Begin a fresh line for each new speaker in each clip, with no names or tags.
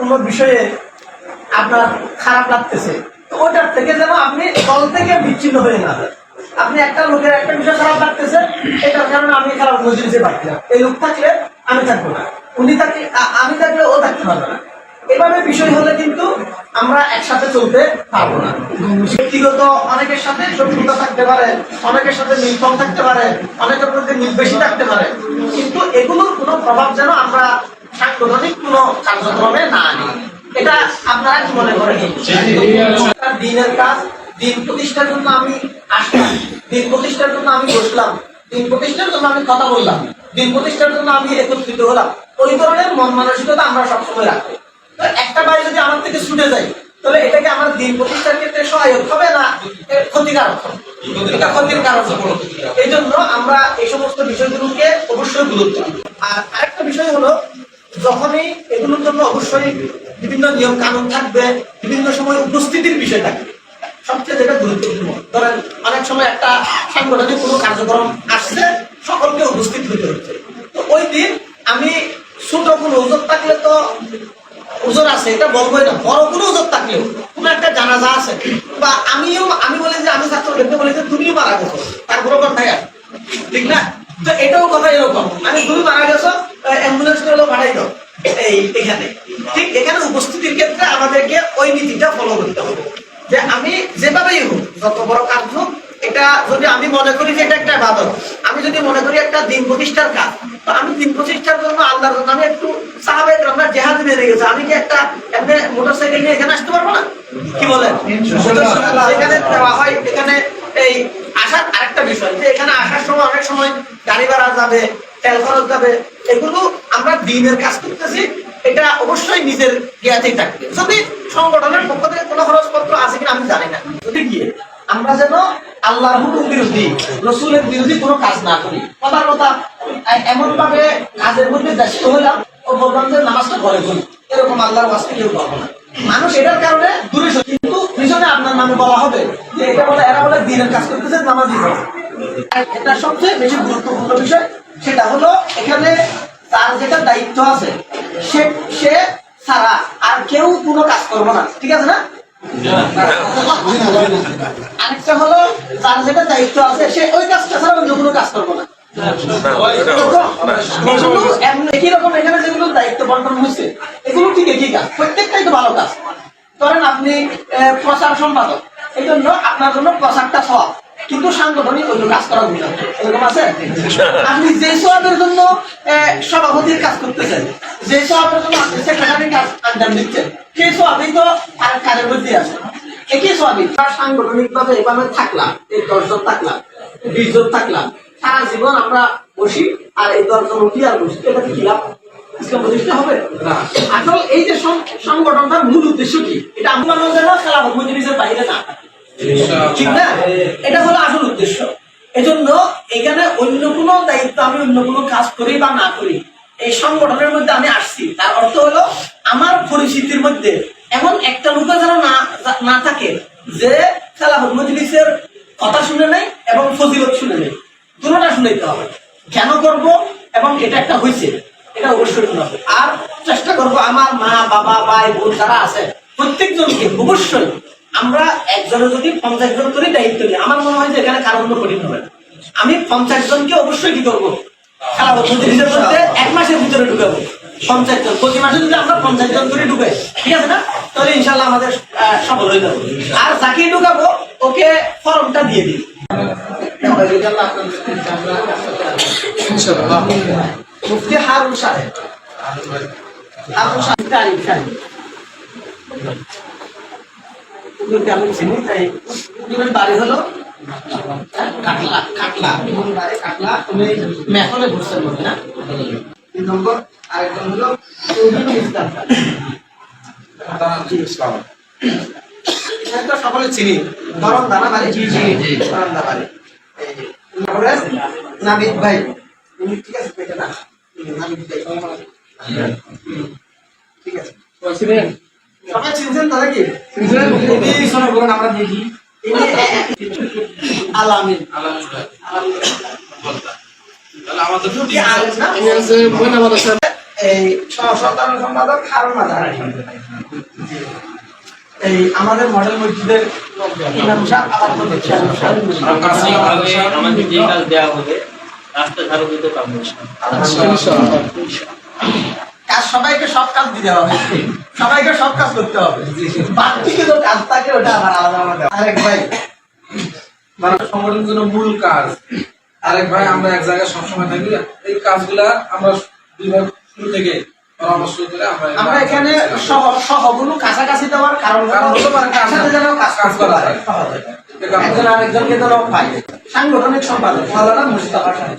কোনো বিষয়ে আপনার খারাপ লাগতেছে, তো ওটার থেকে যেন আপনি দল থেকে বিচ্ছিন্ন হয়ে না। আপনি একটা লোকের একটা বিষয় খারাপ লাগতেছে, এটার কারণে আমি খারাপ মজলিসে পাচ্ছি না। এই লোক থাকলে আমি থাকব না। উনি থাকলে আমি থাকলে ও থাকতে পারবে না। এভাবে বিষয় হলে কিন্তু আমরা একসাথে চলতে পারব না। ব্যক্তিগত অনেকের সাথে শত্রুতা থাকতে পারে, অনেকের সাথে মিলফল থাকতে পারে, অনেকের মধ্যে মিল বেশি থাকতে পারে। কিন্তু এগুলোর কোনো প্রভাব যেন আমরা সাংগঠনিক কোনো কার্যক্রমে না আনি এটা আপনারা কি মনে করেন? একটা দিনের কাজ দিন প্রতিষ্ঠার জন্য আমি আসলাম। দিন প্রতিষ্ঠার জন্য আমি বসলাম। দিন প্রতিষ্ঠার জন্য আমি কথা বললাম। দিন প্রতিষ্ঠার জন্য আমি একত্রিত হলাম। ওই ধরনের মন মানসিকতা আমরা সবসময় রাখব একটা বাড়ি যদি আমার থেকে ছুটে যায় তাহলে এটাকে আমার দিন প্রতিষ্ঠার ক্ষেত্রে সহায়ক হবে না ক্ষতিকারক এটা ক্ষতির কারণ এই জন্য আমরা এই সমস্ত বিষয়গুলোকে অবশ্যই গুরুত্ব আর আরেকটা বিষয় হলো যখনই এগুলোর জন্য অবশ্যই বিভিন্ন নিয়ম কানুন থাকবে, বিভিন্ন সময় উপস্থিতির বিষয় থাকবে। সবচেয়ে যেটা গুরুত্বপূর্ণ। ধরেন, অনেক সময় একটা সাংগঠনিক কোনো কার্যক্রম আসছে, সকলকে উপস্থিত হতে হচ্ছে। তো ওই দিন আমি ছোট কোনো ওজন থাকলে তো ওজন আছে, এটা বলবোই না। বড় কোনো ওজন থাকলেও কোনো একটা জানাজা আছে। বা আমিও, আমি বলি যে, আমি ছাত্রদেরকে বলি যে, তুমিও মারা গেছো। কোথায় আছে। ঠিক না? তো এটাও কথা এরকম। আমি তুমি মারা গেছো অ্যাম্বুলেন্স করে পাঠাই দাও এই এখানে। ঠিক এখানে উপস্থিতির ক্ষেত্রে আমাদেরকে ওই নীতিটা ফলো করতে হবে। যে আমি যেভাবেই হোক যত বড় কাজ হোক এটা যদি আমি মনে করি যে এটা একটা বাদক আমি যদি মনে করি একটা দিন প্রতিষ্ঠার কাজ তো আমি দিন প্রতিষ্ঠার জন্য আল্লাহর জন্য আমি একটু সাহাবেদ আমরা জেহাদ বেড়ে গেছে। আমি কি একটা এমনি মোটরসাইকেল নিয়ে এখানে আসতে পারব না? কি বলেন? এখানে দেওয়া হয় এখানে এই আসার আরেকটা বিষয় যে এখানে আসার সময় অনেক সময় গাড়ি ভাড়া যাবে তেল খরচ যাবে। এগুলো আমরা দিনের কাজ করতেছি, এটা অবশ্যই নিজের জ্ঞাতেই থাকবে। যদি সংগঠনের পক্ষ থেকে কোনো খরচপত্র আছে কিনা আমি জানি না। যদি গিয়ে আমরা যেন আল্লাহর হুকুম বিরোধী, রসুলের বিরোধী কোনো কাজ না করি কথার কথা এমন ভাবে কাজের মধ্যে ব্যস্ত হইলাম ও বললাম যে নামাজটা ঘরে করি এরকম আল্লাহর বাস্তে কেউ করব না। মানুষ এটার কারণে দূরে। কিন্তু পিছনে আপনার নামে বলা হবে যে এটা বলে, এরা বলে, দিনের কাজ করতেছে নামাজ হবে এটা সবচেয়ে বেশি গুরুত্বপূর্ণ বিষয় সেটা হলো এখানে তার যেটা দায়িত্ব আছে, সে সে ছাড়া আর কেউ কোনো কাজ করব না, ঠিক আছে না? আরেকটা হলো তার যেটা দায়িত্ব আছে, সে ওই কাজটা ছাড়া অন্য কোনো কাজ করব না। রকম এখানে যেগুলো দায়িত্ব বন্টন এগুলো ঠিক প্রত্যেকটাই তো ভালো কাজ। আপনি প্রচার সম্পাদক, এই জন্য আপনার জন্য প্রচারটা সব কিন্তু সাংগঠনিক অন্য কাজ করা উচিত এরকম আছে? আপনি যে সবের জন্য সভাপতির কাজ করতেছেন, যে সবের জন্য আপনি সেক্রেটারির কাজ আন্ডার দিচ্ছেন, সেই সবই তো আর কাজের মধ্যে আছে। একই সবই সাংগঠনিক ভাবে এভাবে থাকলাম, এই দশজন থাকলাম বিশ জন থাকলাম। সারা জীবন আমরা বসি, আর এই দশজন উঠি আর বসি। এটা কি লাভ? ইসলাম প্রতিষ্ঠা হবে? আসল এই যে সংগঠনটার মূল উদ্দেশ্য কি? এটা আমরা যেন খেলাফত মজলিসের বাইরে না। ঠিক না? এটা হলো আসল উদ্দেশ্য। এজন্য এখানে অন্য কোনো দায়িত্ব আমি অন্য কোনো কাজ করি বা না করি, এই সংগঠনের মধ্যে আমি আসছি। তার অর্থ হলো আমার পরিচিতির মধ্যে এমন একটা লোক যেন না থাকে যে মজলিসের কথা শুনে নেই এবং ফজিলত শুনে নেই। দুটোটা শুনেতে হবে। কেন করব এবং এটা একটা হয়েছে এটা অবশ্যই হবে আর চেষ্টা করব আমার মা, বাবা, ভাই, বোন যারা আছে, প্রত্যেকজনকে অবশ্যই আমরা একজনের যদি পঞ্চাশ জন করে দায়িত্ব নিই। আমার মনে হয় যে এখানে কারণ কঠিন হবে। আমি পঞ্চাশ জনকে অবশ্যই কি করব? খেলাবো এক মাসের ভিতরে ঢুকাবো। পঞ্চাশ জন। প্রতি মাসে যদি আমরা পঞ্চাশ জন করে ঢুকাই ঠিক আছে না? তাহলে ইনশাল্লাহ আমাদের সফল হয়ে যাব। আর যাকে ঢুকাবো ওকে ফর্মটা দিয়ে দিই মুফতি হারুন সাহেব। হারুন সাহেব তারিখ সাহেব। চিনি তাই বাড়ি হলো। কাটলা কাটলা ওদের বাড়ি কাটলা তুমি মেহলে ঘুরছেন মনে না? তিন নম্বর আরেকজন হলো চৌধুরী ইসলাম। খান। তো সকলে চিনি গরম দানা বাড়ি। দানা বাড়ি। এই, তারপরে নাবিদ ভাই। উনি ঠিক আছে পেটে না। নাবিদ ভাই। ঠিক আছে। সবাই চিনছেন তারা কি? আমরা দেখি আলামিন। আলামিন কি আলেম এই সহ সম্পাদক হারুন মাদার এই আমাদের মডেল মসজিদের ইমাম সাহেব আবার বলতে চান
প্রাথমিকভাবে আমাদের যে কাজ দেওয়া হবে রাস্তা ঝাড়ু দিতে পারব
কাজ সবাইকে সব কাজ দিতে হবে। সবাইকে সব কাজ করতে হবে। বাকি কিছু কাজ থাকে ওটা আবার আলাদা আলাদা আরেক ভাই
মানে সংগঠনের জন্য মূল কাজ। আরেক ভাই আমরা এক জায়গায় সবসময় থাকি। এই কাজগুলা আমরা বিভাগ শুরু থেকে পরামর্শ করে আমরা
আমরা এখানে সহ সহগুলো কাছাকাছি দেওয়ার কারণ
কারণ হলো মানে কাজ-
যেন কাজ
কাজ করা
পারে।
যায়।
একজন আরেকজনকে যেন পাই সাংগঠনিক সম্পাদক। মাওলানা মুস্তাফা সাহেব।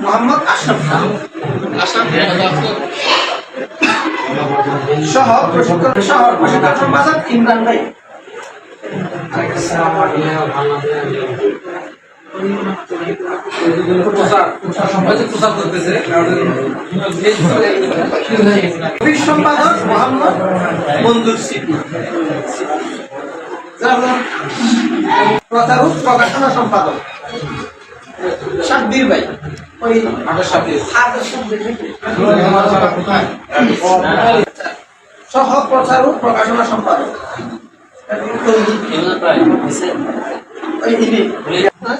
মোহাম্মদ আশরাফ খান। সহ প্রশিক্ষণ সহ প্রশিক্ষণ সম্পাদক ইমরান ভাই। সম্পাদক মোহাম্মদ মঞ্জুর সিদ্দিক। প্রচারক প্রকাশনা সম্পাদক। সাব্বির ভাই ওই সাব্বির? সহ প্রচারক প্রকাশনা সম্পাদক।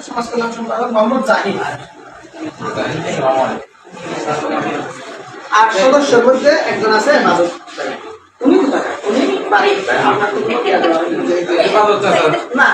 সমাজ কল্যাণ সম্পাদক মোহাম্মদ জাহিদ। আর সদস্যের মধ্যে একজন আছে কোথায়? উনি বাড়ি। আপনার না।